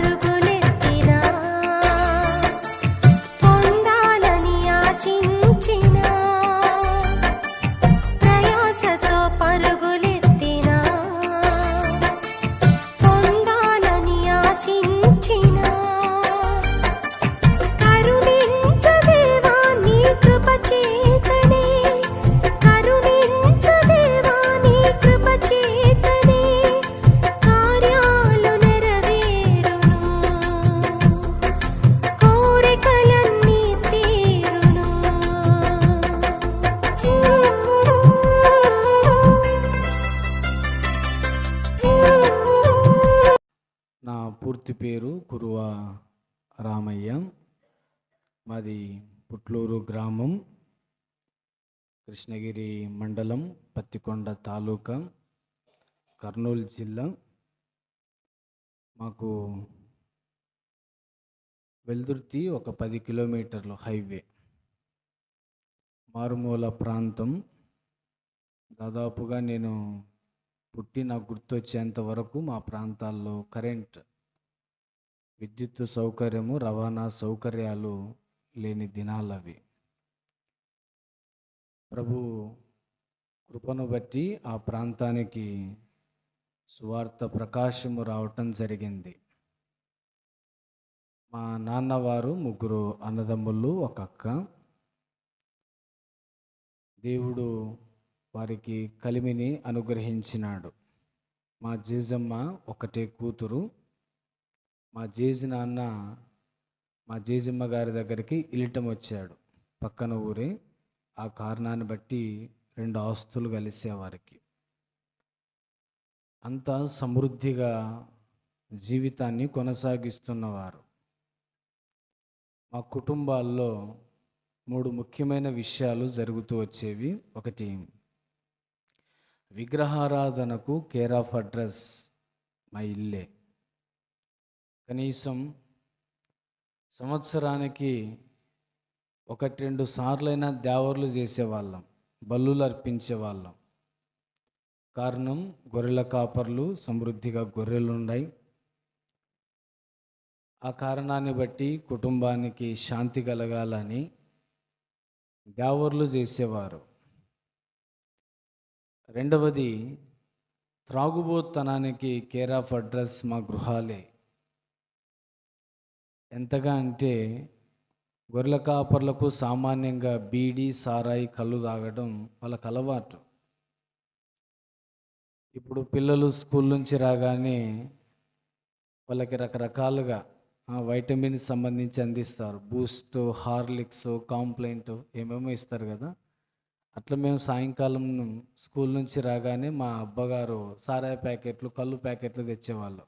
ಯಾರು పేరు కురువ రామయ్య మాది పుట్లూరు గ్రామం కృష్ణగిరి మండలం పత్తికొండ తాలూకా కర్నూలు జిల్లా. మాకు వెల్దుర్తి ఒక పది కిలోమీటర్లు హైవే. మారుమూల ప్రాంతం. దాదాపుగా నేను పుట్టి నాకు గుర్తొచ్చేంత వరకు మా ప్రాంతాల్లో కరెంట్ విద్యుత్ సౌకర్యము రవాణా సౌకర్యాలు లేని దినాలు అవి ప్రభు కృపను బట్టి ఆ ప్రాంతానికి సువార్త ప్రకాశము రావటం జరిగింది. మా నాన్నవారు ముగ్గురు అన్నదమ్ములు ఒక అక్క. దేవుడు వారికి కలిమిని అనుగ్రహించినాడు. మా జీజమ్మ ఒకటే కూతురు. మా జేజి నాన్న మా జేజమ్మ గారి దగ్గరికి ఇలిటం వచ్చాడు. పక్కన ఊరే ఆ కారణాన్ని బట్టి రెండు ఆస్తులు కలిసేవారికి. అంత సమృద్ధిగా జీవితాన్ని కొనసాగిస్తున్నవారు. మా కుటుంబాల్లో మూడు ముఖ్యమైన విషయాలు జరుగుతూ వచ్చేవి. ఒకటి విగ్రహారాధనకు కేర్ ఆఫ్ అడ్రస్ మా ఇల్లే. కనీసం సంవత్సరానికి ఒకటి రెండు సార్లైనా దేవర్లు చేసేవాళ్ళం బల్లులు అర్పించేవాళ్ళం. కారణం గొర్రెల కాపర్లు సమృద్ధిగా గొర్రెలు ఉన్నాయి ఆ కారణాన్ని బట్టి కుటుంబానికి శాంతి కలగాలని దేవర్లు చేసేవారు. రెండవది త్రాగుబోతనానికి కేర్ ఆఫ్ అడ్రస్ మా గృహాలే. ఎంతగా అంటే గొర్రెల కాపర్లకు సామాన్యంగా బీడి సారాయి కళ్ళు తాగడం వాళ్ళకు అలవాటు ఇప్పుడు పిల్లలు స్కూల్ నుంచి రాగానే వాళ్ళకి రకరకాలుగా వైటమిన్స్ వైటమిన్ సంబంధించి అందిస్తారు. బూస్ట్ హార్లిక్స్ కాంప్లైంట్ ఏమేమో ఇస్తారు కదా. అట్లా మేము సాయంకాలం స్కూల్ నుంచి రాగానే మా అబ్బగారు సారాయి ప్యాకెట్లు కళ్ళు ప్యాకెట్లు తెచ్చేవాళ్ళు.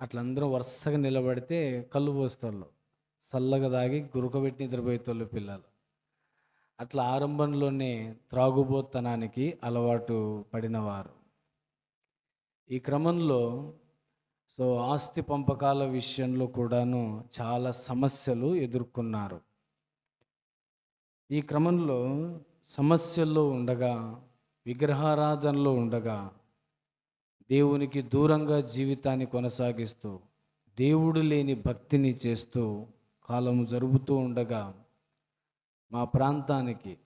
అట్లా అందరూ వరుసగా నిలబడితే కళ్ళు పోస్తారు చల్లగా తాగి గురుకబెట్టి నిద్రపోయేతోళ్ళు పిల్లలు. అట్లా ఆరంభంలోనే త్రాగుబోతనానికి అలవాటు పడినవారు. ఈ క్రమంలో సో ఆస్తి పంపకాల విషయంలో కూడాను చాలా సమస్యలు ఎదుర్కొన్నారు. ఈ క్రమంలో సమస్యల్లో ఉండగా విగ్రహారాధనలో ఉండగా దేవునికి దూరంగా జీవితాన్ని కొనసాగిస్తూ దేవుడు లేని భక్తిని చేస్తూ కాలం జరుగుతూ ఉండగా మా ప్రాంతానికి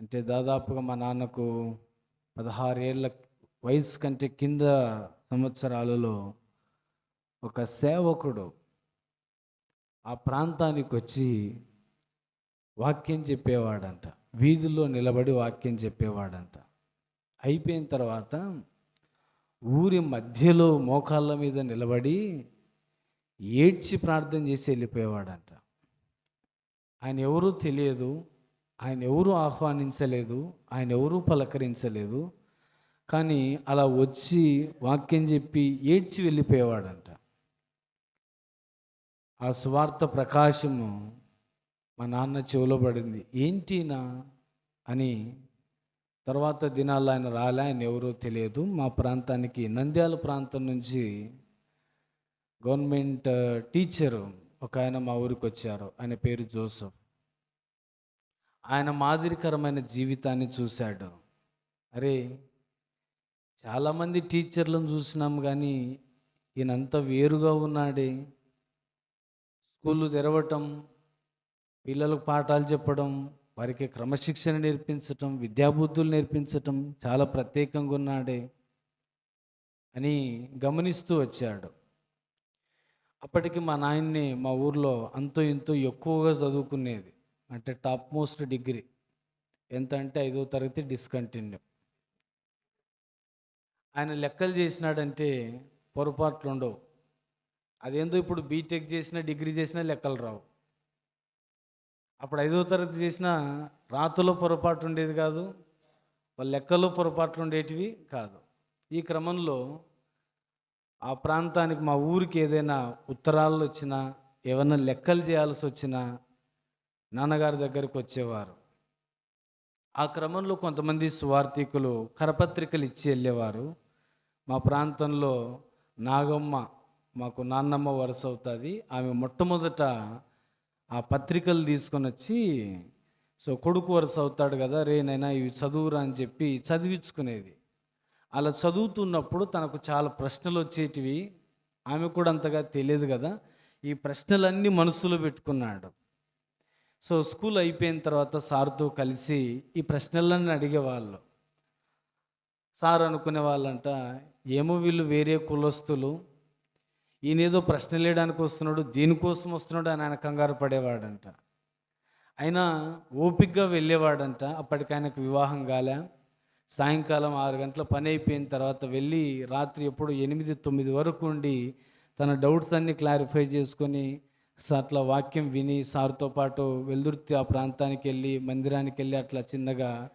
అంటే దాదాపుగా మా నాన్నకు పదహారేళ్ళ వయసు కంటే కింద సంవత్సరాలలో ఒక సేవకుడు ఆ ప్రాంతానికి వచ్చి వాక్యం చెప్పేవాడంట. వీధుల్లో నిలబడి వాక్యం చెప్పేవాడంట. అయిపోయిన తర్వాత ఊరి మధ్యలో మోకాళ్ళ మీద నిలబడి ఏడ్చి ప్రార్థన చేసి వెళ్ళిపోయేవాడంట. ఆయన ఎవరూ తెలియదు ఆయన ఎవరూ ఆహ్వానించలేదు ఆయన ఎవరూ పలకరించలేదు కానీ అలా వచ్చి వాక్యం చెప్పి ఏడ్చి వెళ్ళిపోయేవాడంట. ఆ స్వార్థ ప్రకాశము మా నాన్న చెవిలో పడింది. ఏంటినా అని తర్వాత దినాల్లో ఆయన రాలే ఆయన ఎవరో తెలియదు. మా ప్రాంతానికి నంద్యాల ప్రాంతం నుంచి గవర్నమెంట్ టీచరు ఒక ఆయన మా ఊరికి వచ్చారు. ఆయన పేరు జోసఫ్. ఆయన మాదిరికరమైన జీవితాన్ని చూశాడు. అరే చాలామంది టీచర్లను చూసినాం కానీ ఈయనంత వేరుగా ఉన్నాడే. స్కూళ్ళు తెరవటం పిల్లలకు పాఠాలు చెప్పడం వారికి క్రమశిక్షణ నేర్పించటం విద్యాబుద్ధులు నేర్పించటం చాలా ప్రత్యేకంగా ఉన్నాడే అని గమనిస్తూ వచ్చాడు. అప్పటికి మా నాయన్ని మా ఊర్లో అంతో ఇంతో ఎక్కువగా చదువుకునేది. అంటే టాప్ మోస్ట్ డిగ్రీ. ఎంత అంటే ఐదో తరగతి డిస్కంటిన్యూ. ఆయన లెక్కలు చేసినాడంటే పొరపాట్లు ఉండవు. అదేందో ఇప్పుడు బీటెక్ చేసినా డిగ్రీ చేసినా లెక్కలు రావు. అప్పుడు ఐదో తరగతి చేసిన రాతలో పొరపాటు ఉండేది కాదు వాళ్ళ లెక్కలో పొరపాట్లు ఉండేటివి కాదు. ఈ క్రమంలో ఆ ప్రాంతానికి మా ఊరికి ఏదైనా ఉత్తరాలు వచ్చినా ఏమైనా లెక్కలు చేయాల్సి వచ్చినా నాన్నగారి దగ్గరికి వచ్చేవారు. ఆ క్రమంలో కొంతమంది సువార్థికులు కరపత్రికలు ఇచ్చి వెళ్ళేవారు. మా ప్రాంతంలో నాగమ్మ మాకు నాన్నమ్మ వరుస అవుతుంది. ఆమె మొట్టమొదట ఆ పత్రికలు తీసుకొని వచ్చి సో కొడుకు వరుస అవుతాడు కదా రే నైనా ఇవి చదువురా అని చెప్పి చదివించుకునేది. అలా చదువుతున్నప్పుడు తనకు చాలా ప్రశ్నలు వచ్చేటివి. ఆమె కూడా అంతగా తెలియదు కదా. ఈ ప్రశ్నలన్నీ మనసులో పెట్టుకున్నాడు. సో స్కూల్ అయిపోయిన తర్వాత సార్తో కలిసి ఈ ప్రశ్నలన్నీ అడిగేవాళ్ళు. సార్ అనుకునే వాళ్ళంట ఏమో వీళ్ళు వేరే కులస్తులు ఈయనేదో ప్రశ్న లేయడానికి వస్తున్నాడు దీనికోసం వస్తున్నాడు అని ఆయన కంగారు పడేవాడంట. అయినా ఓపిగ్గా వెళ్ళేవాడంట. అప్పటికి ఆయనకు వివాహం కాలే. సాయంకాలం ఆరు గంటల పని అయిపోయిన తర్వాత వెళ్ళి రాత్రి ఎప్పుడు ఎనిమిది తొమ్మిది వరకు ఉండి తన డౌట్స్ అన్నీ క్లారిఫై చేసుకొని అట్లా వాక్యం విని సార్తో పాటు వెల్దుర్తి ఆ ప్రాంతానికి వెళ్ళి మందిరానికి వెళ్ళి అట్లా చిన్నగా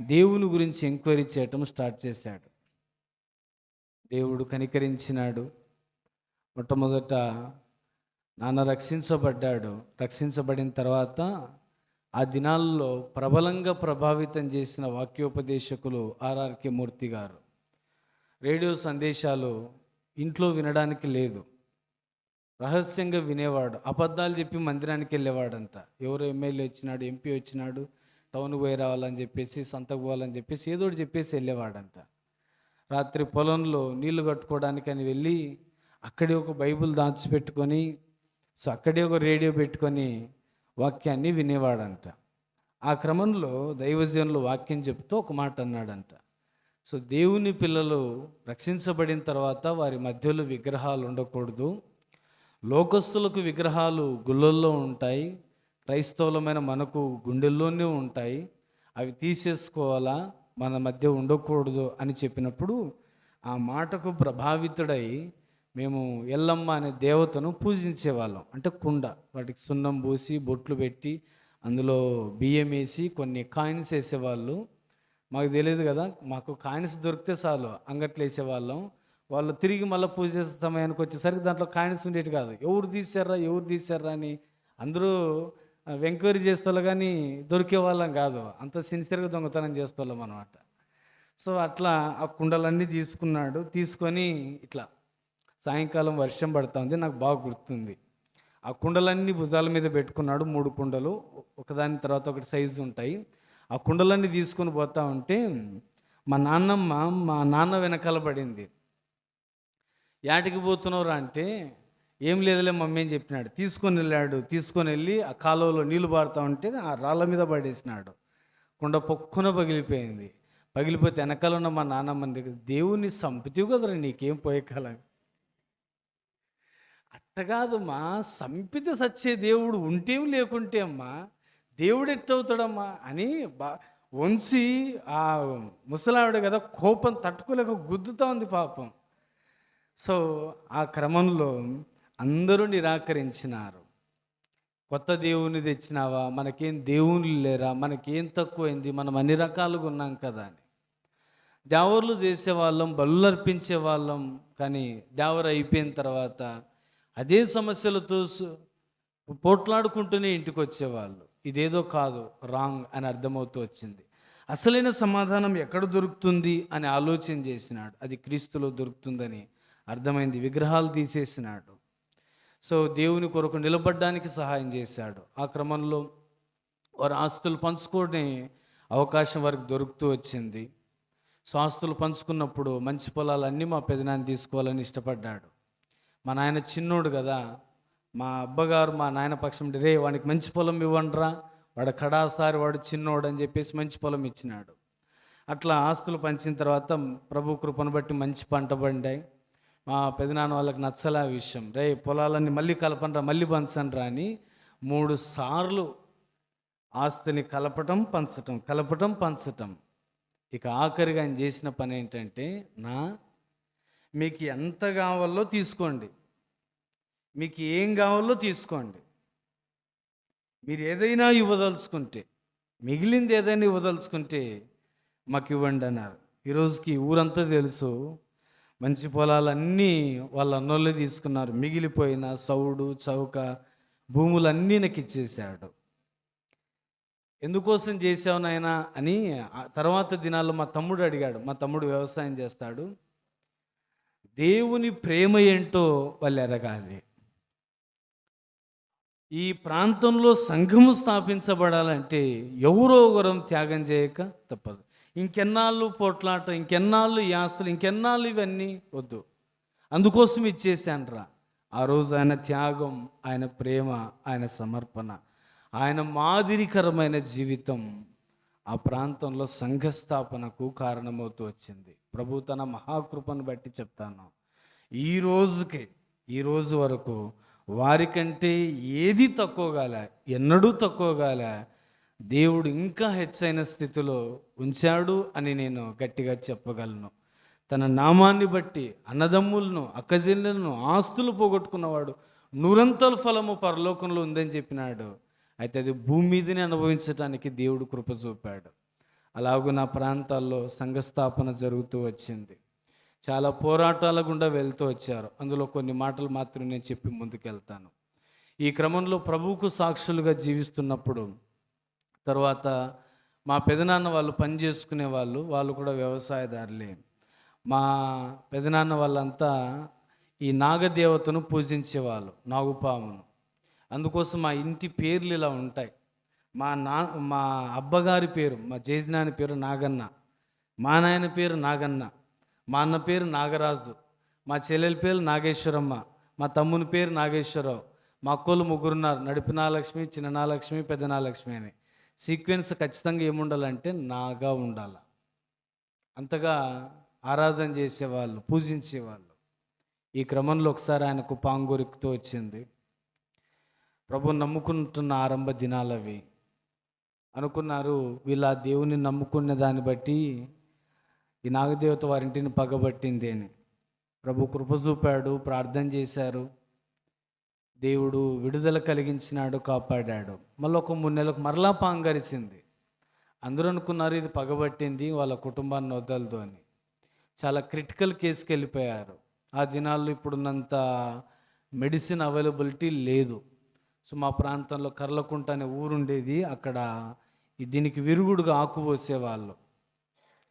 దేవుని గురించి ఎంక్వైరీ చేయటం స్టార్ట్ చేశాడు. దేవుడు కనికరించినాడు. మొట్టమొదట నాన్న రక్షించబడ్డాడు. రక్షించబడిన తర్వాత ఆ దినాల్లో ప్రబలంగా ప్రభావితం చేసిన వాక్యోపదేశకులు ఆర్ఆర్కే మూర్తి గారు. రేడియో సందేశాలు ఇంట్లో వినడానికి లేదు. రహస్యంగా వినేవాడు. అబద్ధాలు చెప్పి మందిరానికి వెళ్ళేవాడంట. ఎవరు ఎమ్మెల్యే వచ్చినాడు ఎంపీ వచ్చినాడు టౌన్ పోయి రావాలని చెప్పేసి సంతకు పోవాలని చెప్పేసి ఏదో చెప్పేసి వెళ్ళేవాడంట. రాత్రి పొలంలో నీళ్ళు కట్టుకోవడానికి అని వెళ్ళి అక్కడే ఒక బైబిల్ దాచిపెట్టుకొని సో అక్కడే ఒక రేడియో పెట్టుకొని వాక్యాన్ని వినేవాడంట. ఆ క్రమంలో దైవజనులు వాక్యం చెప్తూ ఒక మాట అన్నాడంట. సో దేవుని పిల్లలు రక్షించబడిన తర్వాత వారి మధ్యలో విగ్రహాలు ఉండకూడదు. లోకస్తులకు విగ్రహాలు గుళ్ళల్లో ఉంటాయి. క్రైస్తవులమైన మనకు గుండెల్లోనే ఉంటాయి. అవి తీసేసుకోవాలా? మన మధ్య ఉండకూడదు అని చెప్పినప్పుడు ఆ మాటకు ప్రభావితుడై మేము ఎల్లమ్మ అనే దేవతను పూజించేవాళ్ళం. అంటే కుండ. వాటికి సున్నం పూసి బొట్లు పెట్టి అందులో బియ్యం వేసి కొన్ని కాయిన్స్ వేసేవాళ్ళు. మాకు తెలియదు కదా మాకు కాయిన్స్ దొరికితే చాలు అంగట్లు వేసేవాళ్ళం. వాళ్ళు తిరిగి మళ్ళీ పూజ చేసే సమయానికి వచ్చేసరికి దాంట్లో కాయిన్స్ ఉండేటి కాదు. ఎవరు తీసారా ఎవరు తీసారా అని అందరూ ఎంక్వైరీ చేస్తోళ్ళు కానీ దొరికే వాళ్ళం కాదు. అంత సిన్సియర్గా దొంగతనం చేస్తాం అనమాట సో అట్లా ఆ కుండలన్నీ తీసుకున్నాడు. తీసుకొని ఇట్లా సాయంకాలం వర్షం పడుతుంది నాకు బాగా గుర్తుంది. ఆ కుండలన్నీ భుజాల మీద పెట్టుకున్నాడు మూడు కుండలు ఒకదాని తర్వాత ఒకటి సైజు ఉంటాయి. ఆ కుండలన్నీ తీసుకొని పోతా ఉంటే మా నాన్నమ్మ మా నాన్న వెనకాల పడింది. యాటికి పోతున్నావురా అంటే ఏం లేదులే మమ్మీ అని చెప్పినాడు. తీసుకొని వెళ్ళాడు తీసుకొని వెళ్ళి ఆ కాలువలో నీళ్ళు పారుతా ఉంటే ఆ రాళ్ళ మీద పడేసినాడు. కుండ పొక్కున పగిలిపోయింది. పగిలిపోతే వెనకాల ఉన్న మా నాన్నమ్మ దగ్గర దేవుని సంపతి కదరా నీకేం పోయే కాలం? అట్ట సంపిత సచ్చే దేవుడు ఉంటేం లేకుంటే అమ్మా దేవుడు ఎట్టవుతాడమ్మా అని బా వంచి ఆ ముసలావిడ కదా కోపం తట్టుకోలేక గుద్దుతా ఉంది పాపం. సో ఆ క్రమంలో అందరూ నిరాకరించినారు. కొత్త దేవుని తెచ్చినావా? మనకేం దేవుళ్ళు లేరా? మనకేం తక్కువైంది? మనం అన్ని రకాలుగా ఉన్నాం కదా అని. దేవర్లు చేసేవాళ్ళం బలు అర్పించే వాళ్ళం కానీ దేవరు అయిపోయిన తర్వాత అదే సమస్యలతో పోట్లాడుకుంటూనే ఇంటికి వచ్చేవాళ్ళు ఇదేదో కాదు రాంగ్ అని అర్థమవుతూ వచ్చింది. అసలైన సమాధానం ఎక్కడ దొరుకుతుంది అని ఆలోచన చేసినాడు. అది క్రీస్తులో దొరుకుతుందని అర్థమైంది. విగ్రహాలు తీసేసినాడు. సో దేవుని కొరకు నిలబడడానికి సహాయం చేశాడు. ఆ క్రమంలో వారు ఆస్తులు పంచుకోవడం అవకాశం వారికి దొరుకుతూ వచ్చింది. సో ఆస్తులు పంచుకున్నప్పుడు మంచి పొలాలన్నీ మా పెదనాన్ని తీసుకోవాలని ఇష్టపడ్డాడు. మా నాయన చిన్నోడు కదా మా అబ్బగారు మా నాయన పక్షం రే వానికి మంచి పొలం ఇవ్వండిరా వాడు కడాసారి వాడు చిన్నోడు అని చెప్పేసి మంచి పొలం ఇచ్చినాడు. అట్లా ఆస్తులు పంచిన తర్వాత ప్రభు కృపను బట్టి మంచి పంట పండాయి. మా పెదనాన్న వాళ్ళకి నచ్చలే ఆ విషయం. రే పొలాలన్నీ మళ్ళీ కలపండ్రా మళ్ళీ పంచండ్రా అని మూడు సార్లు ఆస్తిని కలపటం పంచటం కలపటం పంచటం. ఇక ఆఖరిగా ఆయన చేసిన పని ఏంటంటే నా మీకు ఎంత కావాలో తీసుకోండి. మీకు ఏం కావాలో తీసుకోండి. మీరు ఏదైనా ఇవ్వదలుచుకుంటే మిగిలింది ఏదైనా ఇవ్వదలుచుకుంటే మాకు ఇవ్వండి అన్నారు. ఈరోజుకి ఊరంతా తెలుసు. మంచి పొలాలన్నీ వాళ్ళ అన్నోళ్ళే తీసుకున్నారు. మిగిలిపోయిన సౌడు చౌక భూములన్నీ నాకు ఇచ్చేసాడు ఎందుకోసం చేసావు నాయనా అని ఆ తర్వాత దినాల్లో మా తమ్ముడు అడిగాడు. మా తమ్ముడు వ్యవసాయం చేస్తాడు. దేవుని ప్రేమ ఏంటో వాళ్ళు ఎరగాలి. ఈ ప్రాంతంలో సంఘము స్థాపించబడాలంటే ఎవరో ఒకరం త్యాగం చేయక తప్పదు. ఇంకెన్నాళ్ళు పోట్లాట ఇంకెన్నాళ్ళు ఈ ఆస్తులు ఇంకెన్నాళ్ళు ఇవన్నీ వద్దు. అందుకోసం ఇచ్చేసానురా ఆ రోజు ఆయన త్యాగం ఆయన ప్రేమ ఆయన సమర్పణ ఆయన మాదిరికరమైన జీవితం ఆ ప్రాంతంలో సంఘస్థాపనకు కారణమవుతూ వచ్చింది. ప్రభు తన మహాకృపను బట్టి చెప్తాను. ఈ రోజుకి ఈ రోజు వరకు వారికంటే ఏది తక్కువ గాల ఎన్నడూ తక్కువ గాల దేవుడు ఇంకా హెచ్చైన స్థితిలో ఉంచాడు అని నేను గట్టిగా చెప్పగలను. తన నామాన్ని బట్టి అన్నదమ్ములను అక్కజెల్లెలను ఆస్తులు పోగొట్టుకున్నవాడు నూరంతల ఫలము పరలోకంలో ఉందని చెప్పినాడు. అయితే అది భూమి మీదనే అనుభవించడానికి దేవుడు కృప చూపాడు. అలాగూ నా ప్రాంతాల్లో సంఘస్థాపన జరుగుతూ వచ్చింది. చాలా పోరాటాల గుండా వెళ్తూ వచ్చారు. అందులో కొన్ని మాటలు మాత్రం నేను చెప్పి ముందుకెళ్తాను. ఈ క్రమంలో ప్రభువుకు సాక్షులుగా జీవిస్తున్నప్పుడు తర్వాత మా పెదనాన్న వాళ్ళు పని చేసుకునే వాళ్ళు వాళ్ళు కూడా వ్యవసాయదారులే. మా పెదనాన్న వాళ్ళంతా ఈ నాగదేవతను పూజించేవాళ్ళు నాగుపామును. అందుకోసం మా ఇంటి పేర్లు ఇలా ఉంటాయి. మా నా మా అబ్బగారి పేరు మా జేజినాని పేరు నాగన్న. మా నాయన పేరు నాగన్న. మా అన్న పేరు నాగరాజు. మా చెల్లెల పేరు నాగేశ్వరమ్మ. మా తమ్ముని పేరు నాగేశ్వరరావు. మా అక్కోళ్ళు ముగ్గురున్నారు నడిపి నాలక్ష్మి చిన్న నాలక్ష్మి పెద్ద నాలక్ష్మి అని. సీక్వెన్స్ ఖచ్చితంగా ఏముండాలంటే నాగా ఉండాలి. అంతగా ఆరాధన చేసేవాళ్ళు పూజించేవాళ్ళు. ఈ క్రమంలో ఒకసారి ఆయనకు పాంగురిక్తో వచ్చింది. ప్రభు నమ్ముకుంటున్న ఆరంభ దినాలవి. అనుకున్నారు. వీళ్ళ ఆ దేవుని నమ్ముకున్న దాన్ని బట్టి ఈ నాగదేవత వారింటిని పగబట్టింది అని. ప్రభు కృప చూపాడు ప్రార్థన చేశారు. దేవుడు విడుదల కలిగించినాడు కాపాడాడు. మళ్ళీ ఒక మూడు నెలలకు మరలా పాంగరిచింది అందరూ అనుకున్నారు ఇది పగబట్టింది వాళ్ళ కుటుంబాన్ని వదలదు అని. చాలా క్రిటికల్ కేసుకి వెళ్ళిపోయారు. ఆ దినాల్లో ఇప్పుడున్నంత మెడిసిన్ అవైలబిలిటీ లేదు. సో మా ప్రాంతంలో కర్లకుంట అనే ఊరుండేది అక్కడ దీనికి విరుగుడుగా ఆకు పోసేవాళ్ళు.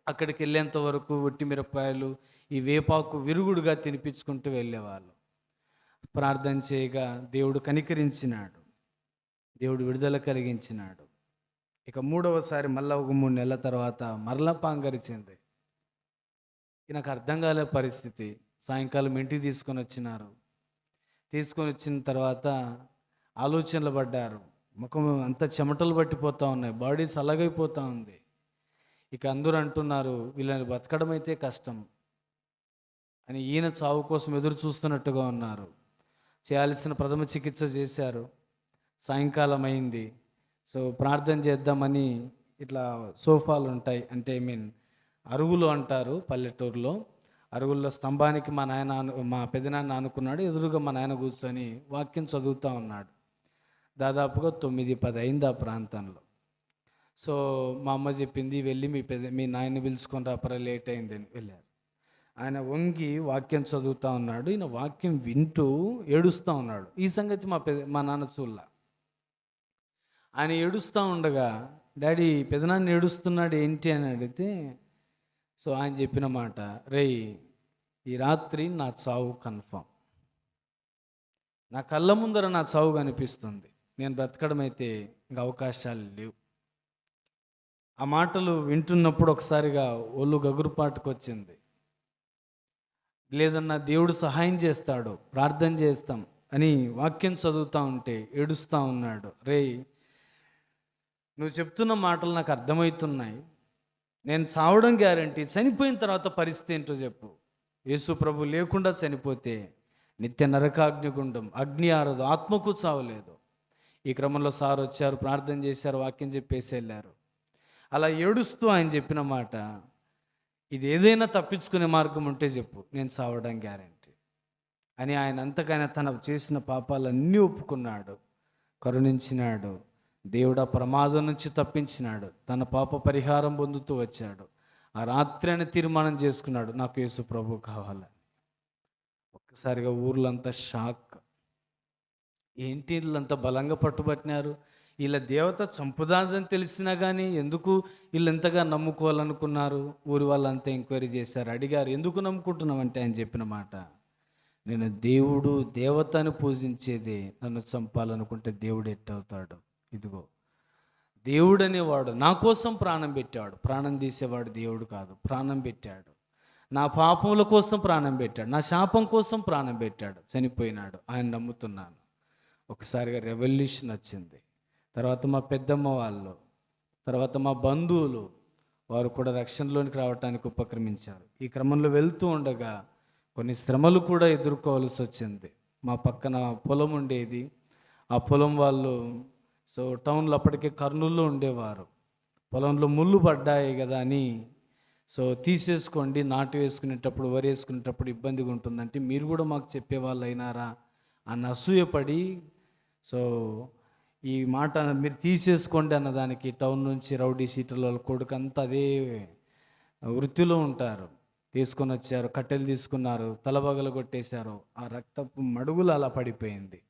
అక్కడికి వెళ్ళేంత వరకు ఒట్టి మిరపకాయలు ఈ వేపాకు విరుగుడుగా తినిపించుకుంటూ వెళ్ళేవాళ్ళు. ప్రార్థన చేయగా దేవుడు కనికరించినాడు. దేవుడు విడుదల కలిగించినాడు. ఇక మూడవసారి మళ్ళా ఒక మూడు నెలల తర్వాత మరలా పాంగరిచింది నాకు అర్థం కాలే పరిస్థితి. సాయంకాలం ఇంటికి తీసుకొని వచ్చినారు. తీసుకొని వచ్చిన తర్వాత ఆలోచనలు పడ్డారు. ముఖం అంత చెమటలు పట్టిపోతూ ఉన్నాయి. బాడీ చల్లగైపోతూ ఉంది. ఇక అందరూ అంటున్నారు వీళ్ళని బతకడం అయితే కష్టం అని ఈయన చావు కోసం ఎదురు చూస్తున్నట్టుగా ఉన్నారు. చేయాల్సిన ప్రథమ చికిత్స చేశారు. సాయంకాలం అయింది. సో ప్రార్థన చేద్దామని ఇట్లా సోఫాలు ఉంటాయి. అంటే ఐ మీన్ అరుగులు అంటారు పల్లెటూరులో. అరుగుల్లో స్తంభానికి మా నాయన మా పెదనాన్న అనుకున్నాడు ఎదురుగా మా నాయన కూర్చొని వాక్యం చదువుతూ ఉన్నాడు. దాదాపుగా తొమ్మిది పది అయింది ఆ ప్రాంతంలో. సో మా అమ్మ చెప్పింది వెళ్ళి మీ పెద్ద మీ నాయన పిలుచుకొని రాపరా లేట్ అయింది అని వెళ్ళారు. ఆయన వంగి వాక్యం చదువుతూ ఉన్నాడు. ఈయన వాక్యం వింటూ ఏడుస్తూ ఉన్నాడు. ఈ సంగతి మా పెద్ద మా నాన్న చూడలా. ఆయన ఏడుస్తూ ఉండగా డాడీ పెదనాన్న ఏడుస్తున్నాడు ఏంటి? అని అడిగితే సో ఆయన చెప్పిన మాట రేయ్ ఈ రాత్రి నా చావు కన్ఫామ్. నా కళ్ళ ముందర నా చావు కనిపిస్తుంది. నేను బ్రతకడం అయితే ఇంకా అవకాశాలు లేవు. ఆ మాటలు వింటున్నప్పుడు ఒకసారిగా ఒళ్ళు గగురుపాటుకు వచ్చింది. లేదన్నా దేవుడు సహాయం చేస్తాడు ప్రార్థన చేస్తాం అని వాక్యం చదువుతూ ఉంటే ఏడుస్తూ ఉన్నాడు. రే నువ్వు చెప్తున్న మాటలు నాకు అర్థమవుతున్నాయి. నేను చావడం గ్యారంటీ చనిపోయిన తర్వాత పరిస్థితి ఏంటో చెప్పు. యేసు ప్రభు లేకుండా చనిపోతే నిత్య నరకాగ్నిగుండం అగ్ని ఆరదు ఆత్మకు చావలేదు. ఈ క్రమంలో సార్ వచ్చారు ప్రార్థన చేశారు వాక్యం చెప్పేసి వెళ్ళారు. అలా ఏడుస్తూ ఆయన చెప్పిన మాట ఇది ఏదైనా తప్పించుకునే మార్గం ఉంటే చెప్పు నేను చావడం గ్యారంటీ అని ఆయన అంతకైనా తన చేసిన పాపాలన్నీ ఒప్పుకున్నాడు. కరుణించినాడు. దేవుడు ఆ ప్రమాదం నుంచి తప్పించినాడు. తన పాప పరిహారం పొందుతూ వచ్చాడు. ఆ రాత్రి అని తీర్మానం చేసుకున్నాడు నాకు యేసు ప్రభు కావాలని. ఒక్కసారిగా ఊర్లంతా షాక్. ఏంటి వీళ్ళంత బలంగా పట్టుబట్టినారు? వీళ్ళ దేవత చంపుదాదని తెలిసినా కానీ ఎందుకు వీళ్ళు ఎంతగా నమ్ముకోవాలనుకున్నారు? ఊరి వాళ్ళంతా ఎంక్వైరీ చేశారు. అడిగారు ఎందుకు నమ్ముకుంటున్నామంటే ఆయన చెప్పిన మాట. నేను దేవుడు దేవతను పూజించేది. నన్ను చంపాలనుకుంటే దేవుడు ఎట్టవుతాడు. ఇదిగో దేవుడు అనేవాడు నా కోసం ప్రాణం పెట్టాడు ప్రాణం తీసేవాడు దేవుడు కాదు. ప్రాణం పెట్టాడు. నా పాపముల కోసం ప్రాణం పెట్టాడు. నా శాపం కోసం ప్రాణం పెట్టాడు. చనిపోయినాడు. ఆయన నమ్ముతున్నాను. ఒకసారిగా రెవల్యూషన్ వచ్చింది. తర్వాత మా పెద్దమ్మ వాళ్ళు తర్వాత మా బంధువులు వారు కూడా రక్షణలోనికి రావడానికి ఉపక్రమించారు. ఈ క్రమంలో వెళ్తూ ఉండగా కొన్ని శ్రమలు కూడా ఎదుర్కోవాల్సి వచ్చింది. మా పక్కన పొలం ఉండేది. ఆ పొలం వాళ్ళు సో టౌన్లో అప్పటికే కర్నూలులో ఉండేవారు. పొలంలో ముళ్ళు పడ్డాయి కదా అని. సో తీసేసుకోండి నాటు వేసుకునేటప్పుడు వరి వేసుకునేటప్పుడు ఇబ్బందిగా ఉంటుందంటే మీరు కూడా మాకు చెప్పేవాళ్ళు అయినారా అని అసూయపడి సో ఈ మాట మీరు తీసేసుకోండి అన్నదానికి టౌన్ నుంచి రౌడీ సీటర్ల కొడుకు అంతా అదే వృత్తిలో ఉంటారు. తీసుకొని వచ్చారు కట్టెలు తీసుకున్నారు తలబగలు కొట్టేశారు. ఆ రక్తపు మడుగులు అలా పడిపోయింది.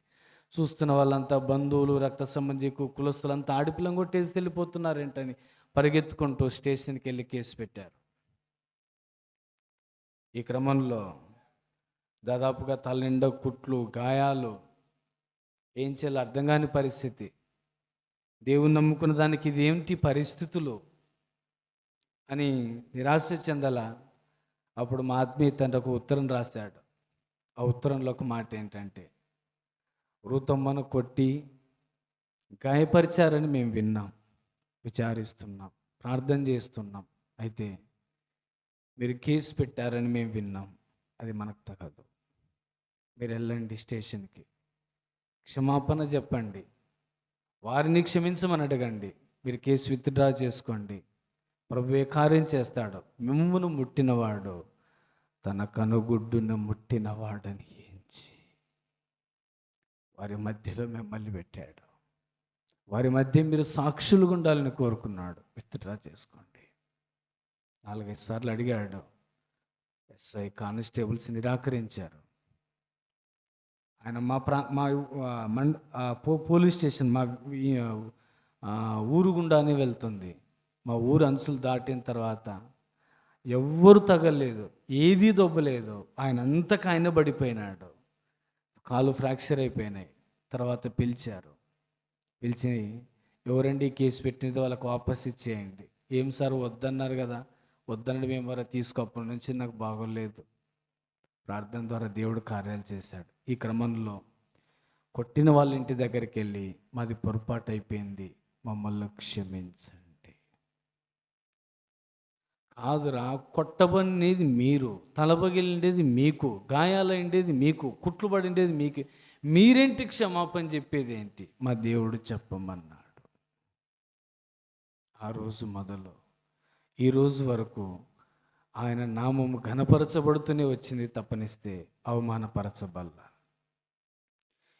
చూస్తున్న వాళ్ళంతా బంధువులు రక్త సంబంధికు కులస్తులంతా ఆడిపిల్లం కొట్టేసి వెళ్ళిపోతున్నారేంటని పరిగెత్తుకుంటూ స్టేషన్కి వెళ్ళి కేసు పెట్టారు. ఈ క్రమంలో దాదాపుగా తలనిండా కుట్లు గాయాలు ఏం చేయాలో అర్థం కాని పరిస్థితి. దేవుని నమ్ముకున్న దానికి ఇది ఏమిటి పరిస్థితులు? అని నిరాశ చెందల అప్పుడు మా ఆత్మీయ తండ్రి ఒక ఉత్తరం రాశాడు. ఆ ఉత్తరంలో ఒక మాట ఏంటంటే వృతమ్మను కొట్టి గాయపరిచారని మేము విన్నాం విచారిస్తున్నాం ప్రార్థన చేస్తున్నాం. అయితే మీరు కేసు పెట్టారని మేము విన్నాం. అది మనకు తగదు. మీరు వెళ్ళండి స్టేషన్కి. క్షమాపణ చెప్పండి. వారిని క్షమించమని అడగండి మీరు కేసు విత్డ్రా చేసుకోండి. ప్రభు ఏ కార్యం చేస్తాడు? మిమ్మును ముట్టినవాడు తన కనుగుడ్డును ముట్టినవాడని ఎంచి వారి మధ్యలో మిమ్మల్ని పెట్టాడు. వారి మధ్య మీరు సాక్షులుగా ఉండాలని కోరుకున్నాడు. విత్డ్రా చేసుకోండి. నాలుగైదు సార్లు అడిగాడు. ఎస్ఐ కానిస్టేబుల్స్ నిరాకరించారు. ఆయన మా ప్రా మా మండ పో పోలీస్ స్టేషన్ మా ఊరు గుండానే వెళ్తుంది. మా ఊరు అంచులు దాటిన తర్వాత ఎవ్వరు తగలేదు ఏదీ దొబ్బలేదు. ఆయన అంతకు ఆయన పడిపోయినాడు. కాలు ఫ్రాక్చర్ అయిపోయినాయి. తర్వాత పిలిచారు. పిలిచి ఎవరండి ఈ కేసు పెట్టినది? వాళ్ళకి వాపస్ ఇచ్చేయండి. ఏం సార్ వద్దన్నారు కదా? వద్దనడం ఏమరా తీసుకో అప్పటి నుంచి నాకు బాగోలేదు. ప్రార్థన ద్వారా దేవుడు కార్యాలు చేశాడు. ఈ క్రమంలో కొట్టిన వాళ్ళ ఇంటి దగ్గరికి వెళ్ళి మాది పొరపాటు అయిపోయింది మమ్మల్ని క్షమించండి. కాదురా కొట్టబడినది మీరు తలబగిలిండేది మీకు గాయాలైండేది మీకు కుట్లు పడిండేది మీకు మీరేంటి క్షమాపణ చెప్పేది ఏంటి? మా దేవుడు చెప్పమన్నాడు. ఆ రోజు మొదలు ఈరోజు వరకు ఆయన నామము ఘనపరచబడుతూనే వచ్చింది తప్పనిస్తే అవమానపరచబల్ల.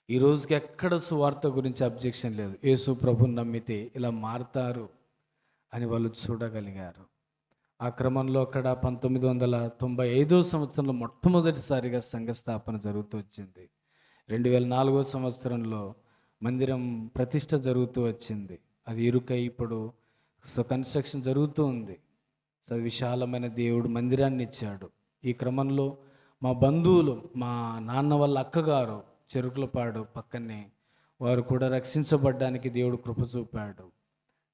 ఈ రోజుకి ఎక్కడ సువార్త గురించి అబ్జెక్షన్ లేదు. యేసు ప్రభుని నమ్మితే ఇలా మారతారు అని వాళ్ళు చూడగలిగారు. ఆ క్రమంలో అక్కడ పంతొమ్మిది వందల తొంభై ఐదో సంవత్సరంలో మొట్టమొదటిసారిగా సంఘ స్థాపన జరుగుతూ వచ్చింది. రెండు వేల నాలుగో సంవత్సరంలో మందిరం ప్రతిష్ట జరుగుతూ వచ్చింది. అది ఇరుకై ఇప్పుడు సో కన్స్ట్రక్షన్ జరుగుతూ ఉంది. సో విశాలమైన దేవుడు మందిరాన్ని ఇచ్చాడు. ఈ క్రమంలో మా బంధువులు మా నాన్న వాళ్ళ అక్కగారు చెరుకులపాడు పక్కనే వారు కూడా రక్షించబడ్డానికి దేవుడు కృప చూపాడు.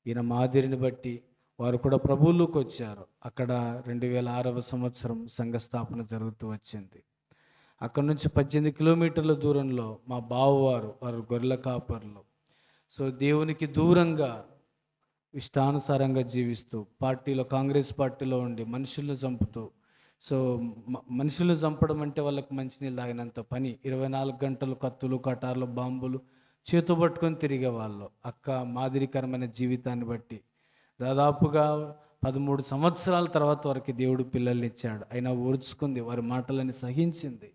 ఈయన మాదిరిని బట్టి వారు కూడా ప్రభువులోకి వచ్చారు. అక్కడ రెండు వేల ఆరవ సంవత్సరం సంఘ స్థాపన జరుగుతూ వచ్చింది. అక్కడ నుంచి పద్దెనిమిది కిలోమీటర్ల దూరంలో మా బావవారు వారు గొర్రెల కాపర్లు. సో దేవునికి దూరంగా ఇష్టానుసారంగా జీవిస్తూ పార్టీలో కాంగ్రెస్ పార్టీలో ఉండి మనుషులను చంపుతూ. సో మనుషులు చంపడం అంటే వాళ్ళకి మంచినీళ్ళు తాగినంత పని. ఇరవై నాలుగు గంటలు కత్తులు కటార్లు బాంబులు చేతు పట్టుకొని తిరిగే వాళ్ళు. అక్క మాదిరికరమైన జీవితాన్ని బట్టి. దాదాపుగా పదమూడు సంవత్సరాల తర్వాత వారికి దేవుడు పిల్లల్ని ఇచ్చాడు. అయినా ఓర్చుకుంది వారి మాటలని సహించింది.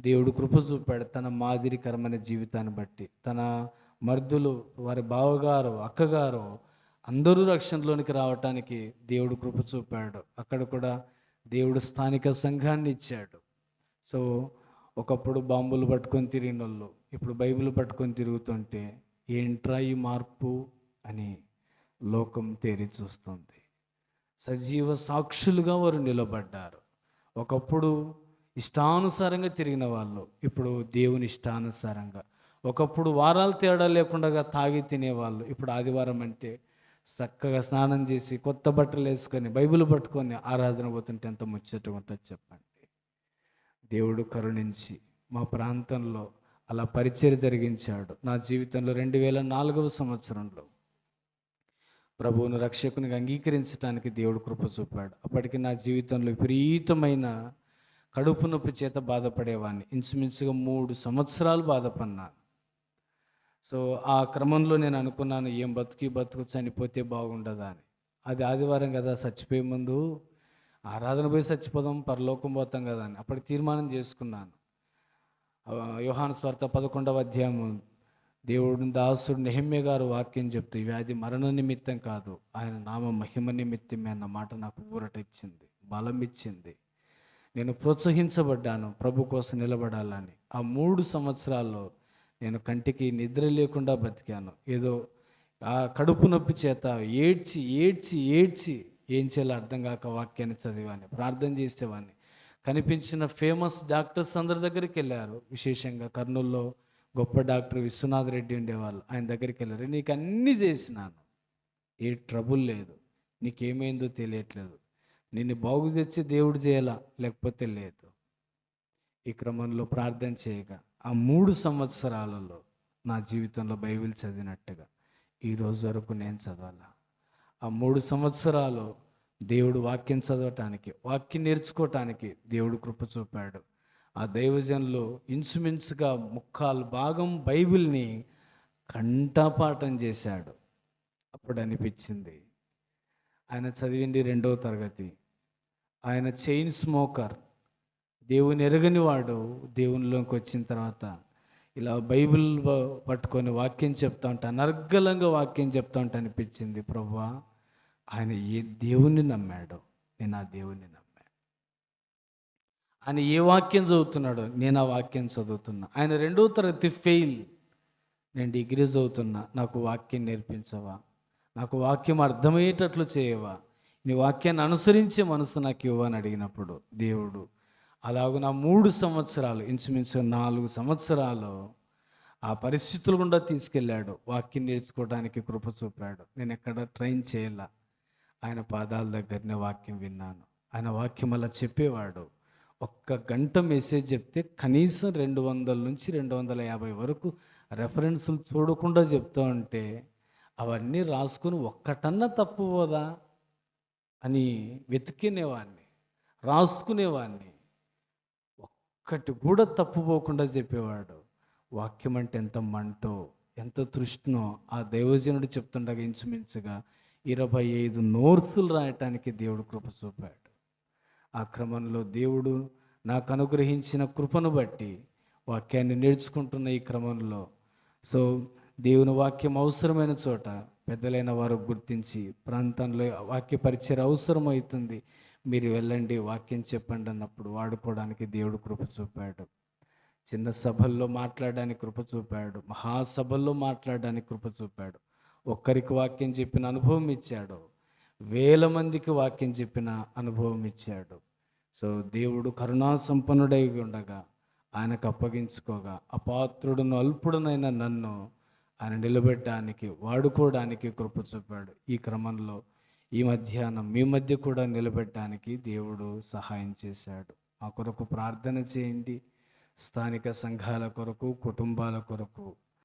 దేవుడు కృప చూపాడు తన మాదిరికరమైన జీవితాన్ని బట్టి. తన మర్దులు వారి బావగారు అక్కగారు అందరూ రక్షణలోనికి రావటానికి దేవుడు కృప చూపాడు. అక్కడ కూడా దేవుడు స్థానిక సంఘాన్ని ఇచ్చాడు. సో ఒకప్పుడు బాంబులు పట్టుకొని తిరిగిన వాళ్ళు ఇప్పుడు బైబిల్ పట్టుకొని తిరుగుతుంటే ఏంట్రా ఈ మార్పు అని లోకం తేరి చూస్తుంది. సజీవ సాక్షులుగా వారు నిలబడ్డారు. ఒకప్పుడు ఇష్టానుసారంగా తిరిగిన వాళ్ళు ఇప్పుడు దేవుని ఇష్టానుసారంగా. ఒకప్పుడు వారాలు తేడా లేకుండా తాగి తినేవాళ్ళు ఇప్పుడు ఆదివారం అంటే చక్కగా స్నానం చేసి కొత్త బట్టలు వేసుకొని బైబిల్ పట్టుకొని ఆరాధన పోతుంటే ఎంత ముచ్చటగా ఉంటుంది చెప్పండి. దేవుడు కరుణించి మా ప్రాంతంలో అలా పరిచయం జరిగించాడు. నా జీవితంలో రెండు వేల నాలుగవ సంవత్సరంలో ప్రభువును రక్షకునిగా అంగీకరించడానికి దేవుడు కృప చూపాడు. అప్పటికి నా జీవితంలో విపరీతమైన కడుపు నొప్పి చేత బాధపడేవాడిని ఇంచుమించుగా మూడు సంవత్సరాలు బాధపడినాను సో ఆ క్రమంలో నేను అనుకున్నాను ఏం బతుకి బతుకు చనిపోతే బాగుండదా అని. అది ఆదివారం కదా చచ్చిపోయే ముందు ఆరాధన పోయి చచ్చిపోదాం పరలోకం పోతాం కదా అని. అప్పటి తీర్మానం చేసుకున్నాను. ఆ, యోహాను స్వార్థ పదకొండవ అధ్యాయము దేవుడు దాసుడు నెహమ్య గారు వాక్యం చెప్తూ ఈ వ్యాధి మరణ నిమిత్తం కాదు ఆయన నామ మహిమ నిమిత్తమే అన్న మాట నాకు ఊరట ఇచ్చింది బలం ఇచ్చింది. నేను ప్రోత్సహించబడ్డాను ప్రభు కోసం నిలబడాలని. ఆ మూడు సంవత్సరాల్లో నేను కంటికి నిద్ర లేకుండా బతికాను ఏదో ఆ కడుపు నొప్పి చేత ఏడ్చి ఏడ్చి ఏడ్చి ఏం చేయాలో అర్థం కాక వాక్యాన్ని చదివాన్ని ప్రార్థన చేసేవాడిని కనిపించిన ఫేమస్ డాక్టర్స్ అందరి దగ్గరికి వెళ్ళారు. విశేషంగా కర్నూల్లో గొప్ప డాక్టర్ విశ్వనాథ్ రెడ్డి ఉండేవాళ్ళు. ఆయన దగ్గరికి వెళ్ళారు. నీకు అన్నీ చేసినాను. ఏ ట్రబుల్ లేదు. నీకేమైందో తెలియట్లేదు. నిన్ను బాగు తెచ్చి దేవుడు చేయాలా? లేకపోతే లేదు. ఈ క్రమంలో ప్రార్థన చేయగా ఆ మూడు సంవత్సరాలలో నా జీవితంలో బైబిల్ చదివినట్టుగా ఈరోజు వరకు నేను చదవాలా? ఆ మూడు సంవత్సరాలు దేవుడు వాక్యం చదవటానికి వాక్యం నేర్చుకోవటానికి దేవుడు కృప చూపాడు. ఆ దైవజనులు ఇంచుమించుగా ముక్కాలు భాగం బైబిల్ని కంఠపాఠం చేశాడు. అప్పుడు అనిపించింది ఆయన చదివింది రెండవ తరగతి. ఆయన చైన్ స్మోకర్ దేవుని ఎరగని వాడు దేవునిలోకి వచ్చిన తర్వాత ఇలా బైబిల్ పట్టుకొని వాక్యం చెప్తా ఉంటా అనర్గలంగా వాక్యం చెప్తా ఉంటే అనిపించింది ప్రభా ఆయన ఏ దేవుణ్ణి నమ్మాడు నేను ఆ దేవుణ్ణి నమ్మాను. ఆయన ఏ వాక్యం చదువుతున్నాడో నేను ఆ వాక్యం చదువుతున్నా. ఆయన రెండో తరగతి ఫెయిల్ నేను డిగ్రీ చదువుతున్నా. నాకు వాక్యం నేర్పించవా? నాకు వాక్యం అర్థమయ్యేటట్లు చేయవా? నీ వాక్యాన్ని అనుసరించే మనసు నాకు ఇవ్వని అడిగినప్పుడు దేవుడు అలాగ నా మూడు సంవత్సరాలు ఇంచుమించు నాలుగు సంవత్సరాలు ఆ పరిస్థితులు గుండా తీసుకెళ్ళాడు. వాక్యం నేర్చుకోవడానికి కృప చూపాడు. నేను ఎక్కడ ట్రైన్ చేయాల. ఆయన పాదాల దగ్గరనే వాక్యం విన్నాను. ఆయన వాక్యం అలా చెప్పేవాడు. ఒక్క గంట మెసేజ్ చెప్తే కనీసం రెండు వందల నుంచి రెండు వందల యాభై వరకు రెఫరెన్సులు చూడకుండా చెప్తూ ఉంటే అవన్నీ రాసుకుని ఒక్కటన్నా తప్పు పోదా అని వెతికినేవాడిని రాసుకునేవాడిని ఒక్కటి కూడా తప్పుపోకుండా చెప్పేవాడు. వాక్యం అంటే ఎంత మంటో ఎంత తృష్ణో ఆ దైవజనుడు చెప్తుండగా ఇంచుమించుగా ఇరవై ఐదు నోర్సులు రాయటానికి దేవుడు కృప చూపాడు. ఆ క్రమంలో దేవుడు నాకు అనుగ్రహించిన కృపను బట్టి వాక్యాన్ని నేర్చుకుంటున్న ఈ క్రమంలో. సో దేవుని వాక్యం అవసరమైన చోట పెద్దలైన వారు గుర్తించి ప్రాంతంలో వాక్య పరిచయం అవసరమవుతుంది. మీరు వెళ్ళండి వాక్యం చెప్పండి అన్నప్పుడు వాడుకోవడానికి దేవుడు కృప చూపాడు. చిన్న సభల్లో మాట్లాడడానికి కృప చూపాడు. మహాసభల్లో మాట్లాడడానికి కృప చూపాడు. ఒక్కరికి వాక్యం చెప్పిన అనుభవం ఇచ్చాడు. వేల మందికి వాక్యం చెప్పిన అనుభవం ఇచ్చాడు. సో దేవుడు కరుణా సంపన్నుడై ఉండగా ఆయనకు అప్పగించుకోగా అపాత్రుడును అల్పుడునైన నన్ను ఆయన నిలబెట్టడానికి వాడుకోవడానికి కృప చూపాడు. ఈ క్రమంలో ఈ మధ్యాహ్నం మీ మధ్య కూడా నిలబెట్టడానికి దేవుడు సహాయం చేశాడు. మా కొరకు ప్రార్థన చేయండి. స్థానిక సంఘాల కొరకు కుటుంబాల కొరకు